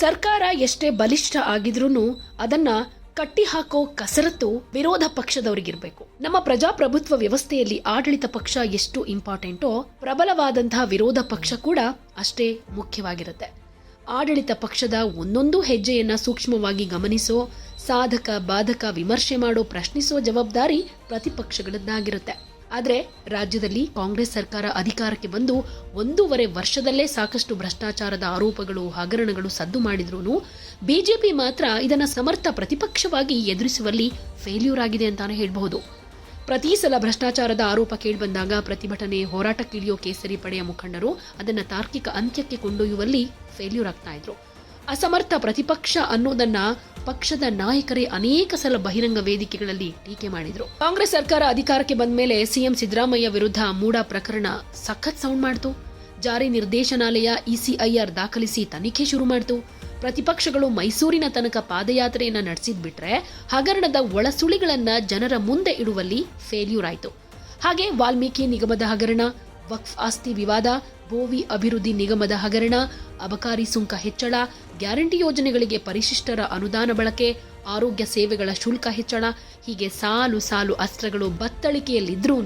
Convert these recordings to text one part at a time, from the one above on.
ಸರ್ಕಾರ ಎಷ್ಟೇ ಬಲಿಷ್ಠ ಆಗಿದ್ರೂ ಅದನ್ನ ಕಟ್ಟಿ ಹಾಕೋ ಕಸರತ್ತು ವಿರೋಧ ಪಕ್ಷದವರಿಗಿರ್ಬೇಕು. ನಮ್ಮ ಪ್ರಜಾಪ್ರಭುತ್ವ ವ್ಯವಸ್ಥೆಯಲ್ಲಿ ಆಡಳಿತ ಪಕ್ಷ ಎಷ್ಟು ಇಂಪಾರ್ಟೆಂಟೋ ಪ್ರಬಲವಾದಂತಹ ವಿರೋಧ ಪಕ್ಷ ಕೂಡ ಅಷ್ಟೇ ಮುಖ್ಯವಾಗಿರುತ್ತೆ. ಆಡಳಿತ ಪಕ್ಷದ ಒಂದೊಂದು ಹೆಜ್ಜೆಯನ್ನ ಸೂಕ್ಷ್ಮವಾಗಿ ಗಮನಿಸೋ, ಸಾಧಕ, ಬಾಧಕ ವಿಮರ್ಶೆ ಮಾಡೋ, ಪ್ರಶ್ನಿಸೋ ಜವಾಬ್ದಾರಿ ಪ್ರತಿಪಕ್ಷಗಳದ್ದಾಗಿರುತ್ತೆ. ಆದರೆ ರಾಜ್ಯದಲ್ಲಿ ಕಾಂಗ್ರೆಸ್ ಸರ್ಕಾರ ಅಧಿಕಾರಕ್ಕೆ ಬಂದು ಒಂದೂವರೆ ವರ್ಷದಲ್ಲೇ ಸಾಕಷ್ಟು ಭ್ರಷ್ಟಾಚಾರದ ಆರೋಪಗಳು, ಹಗರಣಗಳು ಸದ್ದು ಮಾಡಿದ್ರೂ ಬಿಜೆಪಿ ಮಾತ್ರ ಇದನ್ನು ಸಮರ್ಥ ಪ್ರತಿಪಕ್ಷವಾಗಿ ಎದುರಿಸುವಲ್ಲಿ ಫೇಲ್ಯೂರ್ ಆಗಿದೆ ಅಂತಾನೆ ಹೇಳಬಹುದು. ಪ್ರತಿ ಸಲ ಭ್ರಷ್ಟಾಚಾರದ ಆರೋಪ ಕೇಳಿಬಂದಾಗ ಪ್ರತಿಭಟನೆ, ಹೋರಾಟಕ್ಕಿಳಿಯೋ ಕೇಸರಿ ಪಡೆಯ ಮುಖಂಡರು ಅದನ್ನು ತಾರ್ಕಿಕ ಅಂತ್ಯಕ್ಕೆ ಕೊಂಡೊಯ್ಯುವಲ್ಲಿ ಫೇಲ್ಯೂರ್ ಆಗ್ತಾ ಇದ್ರು. ಅಸಮರ್ಥ ಪ್ರತಿಪಕ್ಷ ಅನ್ನೋದನ್ನ ಪಕ್ಷದ ನಾಯಕರೇ ಅನೇಕ ಸಲ ಬಹಿರಂಗ ವೇದಿಕೆಗಳಲ್ಲಿ ಟೀಕೆ ಮಾಡಿದ್ರು. ಕಾಂಗ್ರೆಸ್ ಸರ್ಕಾರ ಅಧಿಕಾರಕ್ಕೆ ಬಂದ ಮೇಲೆ ಸಿಎಂ ಸಿದ್ದರಾಮಯ್ಯ ವಿರುದ್ಧ ಮೂಡ ಪ್ರಕರಣ ಸಖತ್ ಸೌಂಡ್ ಮಾಡ್ತು. ಜಾರಿ ನಿರ್ದೇಶನಾಲಯ ಇಸಿಐಆರ್ ದಾಖಲಿಸಿ ತನಿಖೆ ಶುರು ಮಾಡ್ತು. ಪ್ರತಿಪಕ್ಷಗಳು ಮೈಸೂರಿನ ತನಕ ಪಾದಯಾತ್ರೆಯನ್ನ ನಡೆಸಿದ್ ಬಿಟ್ರೆ ಹಗರಣದ ಒಳಸುಳಿಗಳನ್ನ ಜನರ ಮುಂದೆ ಇಡುವಲ್ಲಿ ಫೇಲ್ಯೂರ್ ಆಯಿತು. ಹಾಗೆ ವಾಲ್ಮೀಕಿ ನಿಗಮದ ಹಗರಣ, ವಕ್ಫ್ ಆಸ್ತಿ ವಿವಾದ ಬೋವಿ ಅಭಿವೃದ್ಧಿ ನಿಗಮದ ಹಗರಣ, ಅಬಕಾರಿ ಸುಂಕ ಹೆಚ್ಚಳ ಗ್ಯಾರಂಟಿ ಯೋಜನೆಗಳಿಗೆ ಪರಿಶಿಷ್ಟರ ಅನುದಾನ ಬಳಕೆ, ಆರೋಗ್ಯ ಸೇವೆಗಳ ಶುಲ್ಕ ಹೆಚ್ಚಳ, ಹೀಗೆ ಸಾಲು ಸಾಲು ಅಸ್ತ್ರಗಳು ಬತ್ತಳಿಕೆಯಲ್ಲಿದ್ರೂ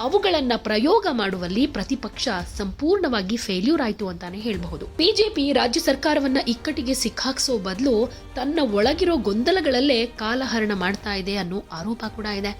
ಅವುಗಳನ್ನು ಪ್ರಯೋಗ ಮಾಡುವಲ್ಲಿ ಪ್ರತಿಪಕ್ಷ ಸಂಪೂರ್ಣವಾಗಿ ಫೇಲ್ಯೂರ್ ಆಯಿತು ಅಂತಾನೆ ಹೇಳಬಹುದು. ಬಿಜೆಪಿ ರಾಜ್ಯ ಸರ್ಕಾರವನ್ನ ಇಕ್ಕಟ್ಟಿಗೆ ಸಿಕ್ಕಾಕ್ಸೋ ಬದಲು ತನ್ನ ಒಳಗಿರೋ ಗೊಂದಲಗಳಲ್ಲೇ ಕಾಲಹರಣ ಮಾಡ್ತಾ ಇದೆ ಅನ್ನೋ ಆರೋಪ ಕೂಡ ಇದೆ.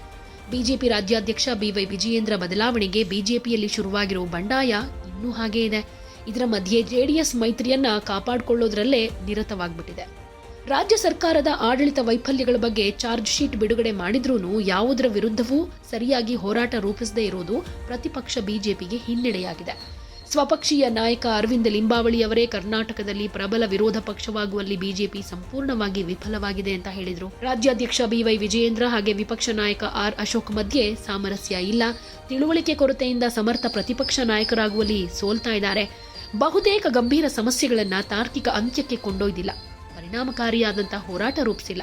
ಬಿಜೆಪಿ ರಾಜ್ಯಾಧ್ಯಕ್ಷ ಬಿವೈ ವಿಜಯೇಂದ್ರ ಬದಲಾವಣೆಗೆ ಬಿಜೆಪಿಯಲ್ಲಿ ಶುರುವಾಗಿರೋ ಬಂಡಾಯ ಇನ್ನೂ ಹಾಗೇ ಇದೆ. ಇದರ ಮಧ್ಯೆ ಜೆಡಿಎಸ್ ಮೈತ್ರಿಯನ್ನ ಕಾಪಾಡಿಕೊಳ್ಳೋದ್ರಲ್ಲೇ ನಿರತವಾಗ್ಬಿಟ್ಟಿದೆ. ರಾಜ್ಯ ಸರ್ಕಾರದ ಆಡಳಿತ ವೈಫಲ್ಯಗಳ ಬಗ್ಗೆ ಚಾರ್ಜ್ ಶೀಟ್ ಬಿಡುಗಡೆ ಮಾಡಿದ್ರೂ ಯಾವುದರ ವಿರುದ್ಧವೂ ಸರಿಯಾಗಿ ಹೋರಾಟ ರೂಪಿಸದೇ ಇರೋದು ಪ್ರತಿಪಕ್ಷ ಬಿಜೆಪಿಗೆ ಹಿನ್ನಡೆಯಾಗಿದೆ. ಸ್ವಪಕ್ಷೀಯ ನಾಯಕ ಅರವಿಂದ ಲಿಂಬಾವಳಿಯವರೇ ಕರ್ನಾಟಕದಲ್ಲಿ ಪ್ರಬಲ ವಿರೋಧ ಪಕ್ಷವಾಗುವಲ್ಲಿ ಬಿಜೆಪಿ ಸಂಪೂರ್ಣವಾಗಿ ವಿಫಲವಾಗಿದೆ ಅಂತ ಹೇಳಿದರು. ರಾಜ್ಯಾಧ್ಯಕ್ಷ ಬಿವೈ ವಿಜಯೇಂದ್ರ ಹಾಗೆ ವಿಪಕ್ಷ ನಾಯಕ ಆರ್ ಅಶೋಕ್ ಮಧ್ಯೆ ಸಾಮರಸ್ಯ ಇಲ್ಲ. ತಿಳುವಳಿಕೆ ಕೊರತೆಯಿಂದ ಸಮರ್ಥ ಪ್ರತಿಪಕ್ಷ ನಾಯಕರಾಗುವಲ್ಲಿ ಸೋಲ್ತಾ ಇದ್ದಾರೆ. ಬಹುತೇಕ ಗಂಭೀರ ಸಮಸ್ಯೆಗಳನ್ನು ತಾರ್ಕಿಕ ಅಂತ್ಯಕ್ಕೆ ಕೊಂಡೊಯ್ದಿಲ್ಲ. ಪರಿಣಾಮಕಾರಿಯಾದಂತಹ ಹೋರಾಟ ರೂಪಿಸಿಲ್ಲ.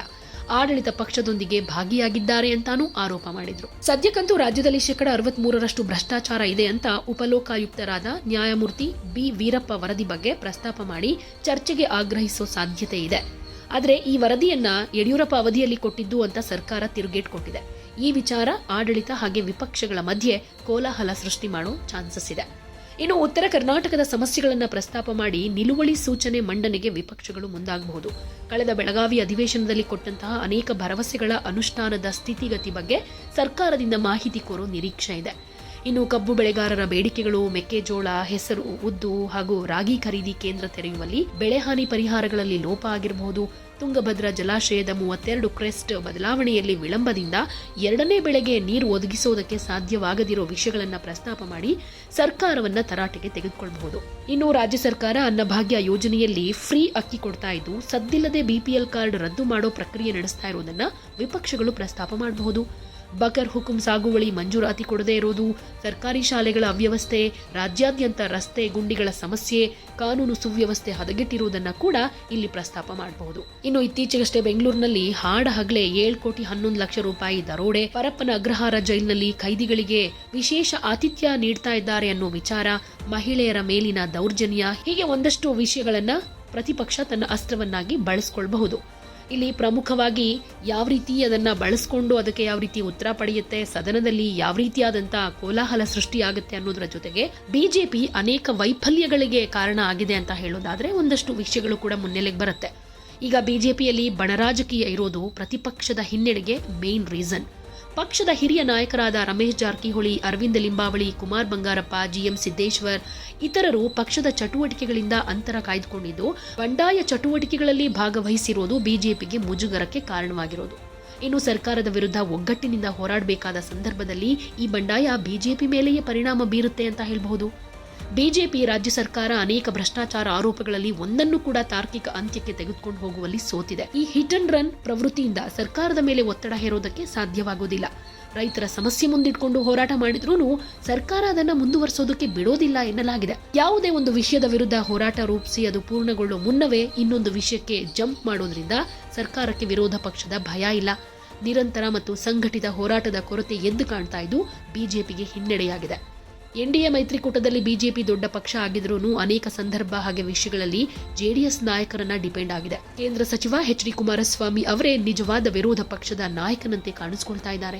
ಆಡಳಿತ ಪಕ್ಷದೊಂದಿಗೆ ಭಾಗಿಯಾಗಿದ್ದಾರೆ ಅಂತಾನೂ ಆರೋಪ ಮಾಡಿದ್ರು. ಸದ್ಯಕ್ಕಂತೂ ರಾಜ್ಯದಲ್ಲಿ ಶೇಕಡ ಅರವತ್ಮೂರರಷ್ಟು ಭ್ರಷ್ಟಾಚಾರ ಇದೆ ಅಂತ ಉಪಲೋಕಾಯುಕ್ತರಾದ ನ್ಯಾಯಮೂರ್ತಿ ಬಿ. ವೀರಪ್ಪ ವರದಿ ಬಗ್ಗೆ ಪ್ರಸ್ತಾಪ ಮಾಡಿ ಚರ್ಚೆಗೆ ಆಗ್ರಹಿಸೋ ಸಾಧ್ಯತೆ ಇದೆ. ಆದರೆ ಈ ವರದಿಯನ್ನ ಯಡಿಯೂರಪ್ಪ ಅವಧಿಯಲ್ಲಿ ಕೊಟ್ಟಿದ್ದು ಅಂತ ಸರ್ಕಾರ ತಿರುಗೇಟ್ ಕೊಟ್ಟಿದೆ. ಈ ವಿಚಾರ ಆಡಳಿತ ಹಾಗೆ ವಿಪಕ್ಷಗಳ ಮಧ್ಯೆ ಕೋಲಾಹಲ ಸೃಷ್ಟಿ ಮಾಡೋ ಚಾನ್ಸಸ್ ಇದೆ. ಇನ್ನು ಉತ್ತರ ಕರ್ನಾಟಕದ ಸಮಸ್ಯೆಗಳನ್ನು ಪ್ರಸ್ತಾಪ ಮಾಡಿ ನಿಲುವಳಿ ಸೂಚನೆ ಮಂಡನೆಗೆ ವಿಪಕ್ಷಗಳು ಮುಂದಾಗಬಹುದು. ಕಳೆದ ಬೆಳಗಾವಿ ಅಧಿವೇಶನದಲ್ಲಿ ಕೊಟ್ಟಂತಹ ಅನೇಕ ಭರವಸೆಗಳ ಅನುಷ್ಠಾನದ ಸ್ಥಿತಿಗತಿ ಬಗ್ಗೆ ಸರ್ಕಾರದಿಂದ ಮಾಹಿತಿ ಕೋರೋ ನಿರೀಕ್ಷೆ ಇದೆ. ಇನ್ನು ಕಬ್ಬು ಬೆಳೆಗಾರರ ಬೇಡಿಕೆಗಳು, ಮೆಕ್ಕೆಜೋಳ, ಹೆಸರು, ಉದ್ದು ಹಾಗೂ ರಾಗಿ ಖರೀದಿ ಕೇಂದ್ರ ತೆರೆಯುವಲ್ಲಿ ಬೆಳೆಹಾನಿ ಪರಿಹಾರಗಳಲ್ಲಿ ಲೋಪ ಆಗಿರಬಹುದು. ತುಂಗಭದ್ರಾ ಜಲಾಶಯದ ಮೂವತ್ತೆರಡು ಕ್ರೆಸ್ಟ್ ಬದಲಾವಣೆಯಲ್ಲಿ ವಿಳಂಬದಿಂದ ಎರಡನೇ ಬೆಳೆಗೆ ನೀರು ಒದಗಿಸೋದಕ್ಕೆ ಸಾಧ್ಯವಾಗದಿರೋ ವಿಷಯಗಳನ್ನು ಪ್ರಸ್ತಾಪ ಮಾಡಿ ಸರ್ಕಾರವನ್ನ ತರಾಟೆಗೆ ತೆಗೆದುಕೊಳ್ಳಬಹುದು ಇನ್ನು ರಾಜ್ಯ ಸರ್ಕಾರ ಅನ್ನಭಾಗ್ಯ ಯೋಜನೆಯಲ್ಲಿ ಫ್ರೀ ಅಕ್ಕಿ ಕೊಡ್ತಾ ಇದ್ದು, ಸದ್ದಿಲ್ಲದೆ ಬಿಪಿಎಲ್ ಕಾರ್ಡ್ ರದ್ದು ಮಾಡೋ ಪ್ರಕ್ರಿಯೆ ನಡೆಸ್ತಾ ಇರೋದನ್ನ ವಿಪಕ್ಷಗಳು ಪ್ರಸ್ತಾಪ ಮಾಡಬಹುದು. ಬಕರ್ ಹುಕುಂ ಸಾಗುವಳಿ ಮಂಜೂರಾತಿ ಕೊಡದೇ ಇರೋದು ಸರ್ಕಾರಿ ಶಾಲೆಗಳ ಅವ್ಯವಸ್ಥೆ, ರಾಜ್ಯಾದ್ಯಂತ ರಸ್ತೆ ಗುಂಡಿಗಳ ಸಮಸ್ಯೆ, ಕಾನೂನು ಸುವ್ಯವಸ್ಥೆ ಹದಗೆಟ್ಟಿರುವುದನ್ನ ಕೂಡ ಇಲ್ಲಿ ಪ್ರಸ್ತಾಪ ಮಾಡಬಹುದು. ಇನ್ನು ಇತ್ತೀಚೆಗಷ್ಟೇ ಬೆಂಗಳೂರಿನಲ್ಲಿ ಹಾಡ ಹಗಲೇ ಏಳು ಕೋಟಿ ಹನ್ನೊಂದು ಲಕ್ಷ ರೂಪಾಯಿ ದರೋಡೆ, ಪರಪ್ಪನ ಅಗ್ರಹಾರ ಜೈಲಿನಲ್ಲಿ ಕೈದಿಗಳಿಗೆ ವಿಶೇಷ ಆತಿಥ್ಯ ನೀಡ್ತಾ ಇದ್ದಾರೆ ಅನ್ನೋ ವಿಚಾರ, ಮಹಿಳೆಯರ ಮೇಲಿನ ದೌರ್ಜನ್ಯ, ಹೀಗೆ ಒಂದಷ್ಟು ವಿಷಯಗಳನ್ನ ಪ್ರತಿಪಕ್ಷ ತನ್ನ ಅಸ್ತ್ರವನ್ನಾಗಿ ಬಳಸ್ಕೊಳ್ಬಹುದು. ಇಲ್ಲಿ ಪ್ರಮುಖವಾಗಿ ಯಾವ ರೀತಿ ಅದನ್ನ ಬಳಸ್ಕೊಂಡು ಅದಕ್ಕೆ ಯಾವ ರೀತಿ ಉತ್ತರ ಪಡೆಯುತ್ತೆ, ಸದನದಲ್ಲಿ ಯಾವ ರೀತಿಯಾದಂತ ಕೋಲಾಹಲ ಸೃಷ್ಟಿಯಾಗುತ್ತೆ ಅನ್ನೋದರ ಜೊತೆಗೆ ಬಿಜೆಪಿ ಅನೇಕ ವೈಫಲ್ಯಗಳಿಗೆ ಕಾರಣ ಆಗಿದೆ ಅಂತ ಹೇಳೋದಾದ್ರೆ ಒಂದಷ್ಟು ವಿಷಯಗಳು ಕೂಡ ಮುನ್ನೆಲೆಗೆ ಬರುತ್ತೆ. ಈಗ ಬಿಜೆಪಿಯಲ್ಲಿ ಬಣರಾಜಕೀಯ ಇರೋದು ಪ್ರತಿಪಕ್ಷದ ಹಿನ್ನೆಡೆಗೆ ಮೇನ್ ರೀಸನ್ ಪಕ್ಷದ ಹಿರಿಯ ನಾಯಕರಾದ ರಮೇಶ್ ಜಾರಕಿಹೊಳಿ, ಅರವಿಂದ ಲಿಂಬಾವಳಿ, ಕುಮಾರ್ ಬಂಗಾರಪ್ಪ, ಜಿಎಂ ಸಿದ್ದೇಶ್ವರ್ ಇತರರು ಪಕ್ಷದ ಚಟುವಟಿಕೆಗಳಿಂದ ಅಂತರ ಕಾಯ್ದುಕೊಂಡಿದ್ದು, ಬಂಡಾಯ ಚಟುವಟಿಕೆಗಳಲ್ಲಿ ಭಾಗವಹಿಸಿರುವುದು ಬಿಜೆಪಿಗೆ ಮುಜುಗರಕ್ಕೆ ಕಾರಣವಾಗಿರೋದು. ಇನ್ನು ಸರ್ಕಾರದ ವಿರುದ್ಧ ಒಗ್ಗಟ್ಟಿನಿಂದ ಹೋರಾಡಬೇಕಾದ ಸಂದರ್ಭದಲ್ಲಿ ಈ ಬಂಡಾಯ ಬಿಜೆಪಿ ಮೇಲೆಯೇ ಪರಿಣಾಮ ಬೀರುತ್ತೆ ಅಂತ ಹೇಳಬಹುದು. ಬಿಜೆಪಿ ರಾಜ್ಯ ಸರ್ಕಾರ ಅನೇಕ ಭ್ರಷ್ಟಾಚಾರ ಆರೋಪಗಳಲ್ಲಿ ಒಂದನ್ನು ಕೂಡ ತಾರ್ಕಿಕ ಅಂತ್ಯಕ್ಕೆ ತೆಗೆದುಕೊಂಡು ಹೋಗುವಲ್ಲಿ ಸೋತಿದೆ. ಈ ಹಿಟ್ ಅಂಡ್ ರನ್ ಪ್ರವೃತ್ತಿಯಿಂದ ಸರ್ಕಾರದ ಮೇಲೆ ಒತ್ತಡ ಹೇರೋದಕ್ಕೆ ಸಾಧ್ಯವಾಗೋದಿಲ್ಲ. ರೈತರ ಸಮಸ್ಯೆ ಮುಂದಿಟ್ಕೊಂಡು ಹೋರಾಟ ಮಾಡಿದ್ರೂ ಸರ್ಕಾರ ಅದನ್ನ ಮುಂದುವರಿಸೋದಕ್ಕೆ ಬಿಡೋದಿಲ್ಲ ಎನ್ನಲಾಗಿದೆ. ಯಾವುದೇ ಒಂದು ವಿಷಯದ ವಿರುದ್ಧ ಹೋರಾಟ ರೂಪಿಸಿ ಅದು ಪೂರ್ಣಗೊಳ್ಳೋ ಮುನ್ನವೇ ಇನ್ನೊಂದು ವಿಷಯಕ್ಕೆ ಜಂಪ್ ಮಾಡೋದ್ರಿಂದ ಸರ್ಕಾರಕ್ಕೆ ವಿರೋಧ ಪಕ್ಷದ ಭಯ ಇಲ್ಲ. ನಿರಂತರ ಮತ್ತು ಸಂಘಟಿತ ಹೋರಾಟದ ಕೊರತೆ ಎದ್ದು ಕಾಣ್ತಾ ಇದ್ದು ಬಿಜೆಪಿಗೆ ಹಿನ್ನಡೆಯಾಗಿದೆ. ಎನ್ಡಿಎ ಮೈತ್ರಿಕೂಟದಲ್ಲಿ ಬಿಜೆಪಿ ದೊಡ್ಡ ಪಕ್ಷ ಆಗಿದ್ರೂ ಅನೇಕ ಸಂದರ್ಭ ಹಾಗೆ ವಿಷಯಗಳಲ್ಲಿ ಜೆಡಿಎಸ್ ನಾಯಕರನ್ನ ಡಿಪೆಂಡ್ ಆಗಿದೆ. ಕೇಂದ್ರ ಸಚಿವ ಎಚ್ ಡಿ ಕುಮಾರಸ್ವಾಮಿ ಅವರೇ ನಿಜವಾದ ವಿರೋಧ ಪಕ್ಷದ ನಾಯಕನಂತೆ ಕಾಣಿಸಿಕೊಳ್ತಾ ಇದ್ದಾರೆ.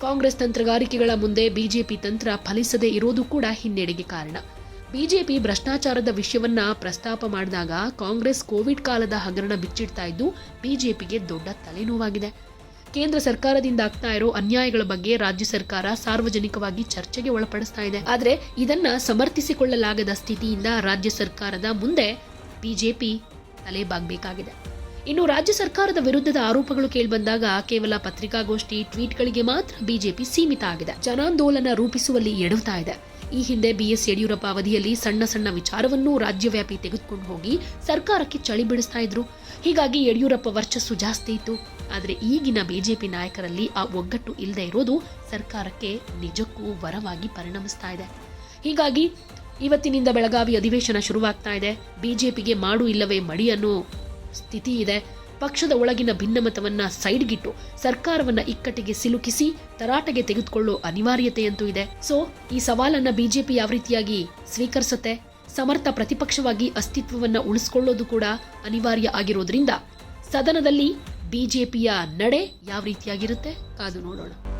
ಕಾಂಗ್ರೆಸ್ ತಂತ್ರಗಾರಿಕೆಗಳ ಮುಂದೆ ಬಿಜೆಪಿ ತಂತ್ರ ಫಲಿಸದೇ ಇರೋದು ಕೂಡ ಹಿನ್ನಡೆಗೆ ಕಾರಣ. ಬಿಜೆಪಿ ಭ್ರಷ್ಟಾಚಾರದ ವಿಷಯವನ್ನ ಪ್ರಸ್ತಾಪ ಮಾಡಿದಾಗ ಕಾಂಗ್ರೆಸ್ ಕೋವಿಡ್ ಕಾಲದ ಹಗರಣ ಬಿಚ್ಚಿಡ್ತಾ ಇದ್ದು ಬಿಜೆಪಿಗೆ ದೊಡ್ಡ ತಲೆನೋವಾಗಿದೆ. ಕೇಂದ್ರ ಸರ್ಕಾರದಿಂದ ಆಗ್ತಾ ಇರೋ ಅನ್ಯಾಯಗಳ ಬಗ್ಗೆ ರಾಜ್ಯ ಸರ್ಕಾರ ಸಾರ್ವಜನಿಕವಾಗಿ ಚರ್ಚೆಗೆ ಒಳಪಡಿಸ್ತಾ ಇದೆ. ಆದ್ರೆ ಇದನ್ನ ಸಮರ್ಥಿಸಿಕೊಳ್ಳಲಾಗದ ಸ್ಥಿತಿಯಿಂದ ರಾಜ್ಯ ಸರ್ಕಾರದ ಮುಂದೆ ಬಿಜೆಪಿ ತಲೆಬಾಗಬೇಕಾಗಿದೆ. ಇನ್ನು ರಾಜ್ಯ ಸರ್ಕಾರದ ವಿರುದ್ಧದ ಆರೋಪಗಳು ಕೇಳಿಬಂದಾಗ ಕೇವಲ ಪತ್ರಿಕಾಗೋಷ್ಠಿ, ಟ್ವೀಟ್ಗಳಿಗೆ ಮಾತ್ರ ಬಿಜೆಪಿ ಸೀಮಿತ ಆಗಿದೆ. ಜನಾಂದೋಲನ ರೂಪಿಸುವಲ್ಲಿ ಎಡವ್ತಾ ಇದೆ. ಈ ಹಿಂದೆ ಬಿಎಸ್ ಯಡಿಯೂರಪ್ಪ ಅವಧಿಯಲ್ಲಿ ಸಣ್ಣ ಸಣ್ಣ ವಿಚಾರವನ್ನೂ ರಾಜ್ಯವ್ಯಾಪಿ ತೆಗೆದುಕೊಂಡು ಹೋಗಿ ಸರ್ಕಾರಕ್ಕೆ ಚಳಿ ಬಿಡಿಸ್ತಾ ಇದ್ರು. ಹೀಗಾಗಿ ಯಡಿಯೂರಪ್ಪ ವರ್ಚಸ್ಸು ಜಾಸ್ತಿ ಇತ್ತು. ಆದರೆ ಈಗಿನ ಬಿಜೆಪಿ ನಾಯಕರಲ್ಲಿ ಆ ಒಗ್ಗಟ್ಟು ಇಲ್ಲದೆ ಇರೋದು ಸರ್ಕಾರಕ್ಕೆ ನಿಜಕ್ಕೂ ವರವಾಗಿ ಪರಿಣಮಿಸ್ತಾ ಇದೆ. ಹೀಗಾಗಿ ಇವತ್ತಿನಿಂದ ಬೆಳಗಾವಿ ಅಧಿವೇಶನ ಶುರುವಾಗ್ತಾ ಇದೆ. ಬಿಜೆಪಿಗೆ ಮಾಡು ಇಲ್ಲವೇ ಮಡಿ ಅನ್ನೋ ಸ್ಥಿತಿ ಇದೆ. ಪಕ್ಷದ ಒಳಗಿನ ಭಿನ್ನಮತವನ್ನ ಸೈಡ್ಗಿಟ್ಟು ಸರ್ಕಾರವನ್ನ ಇಕ್ಕಟ್ಟಿಗೆ ಸಿಲುಕಿಸಿ ತರಾಟೆಗೆ ತೆಗೆದುಕೊಳ್ಳೋ ಅನಿವಾರ್ಯತೆಯಂತೂ ಇದೆ. ಸೊ ಈ ಸವಾಲನ್ನ ಬಿಜೆಪಿ ಯಾವ ರೀತಿಯಾಗಿ ಸ್ವೀಕರಿಸುತ್ತೆ? ಸಮರ್ಥ ಪ್ರತಿಪಕ್ಷವಾಗಿ ಅಸ್ತಿತ್ವವನ್ನ ಉಳಿಸ್ಕೊಳ್ಳೋದು ಕೂಡ ಅನಿವಾರ್ಯ ಆಗಿರೋದ್ರಿಂದ ಸದನದಲ್ಲಿ ಬಿಜೆಪಿಯ ನಡೆ ಯಾವ ರೀತಿಯಾಗಿರುತ್ತೆ ಕಾದು ನೋಡೋಣ.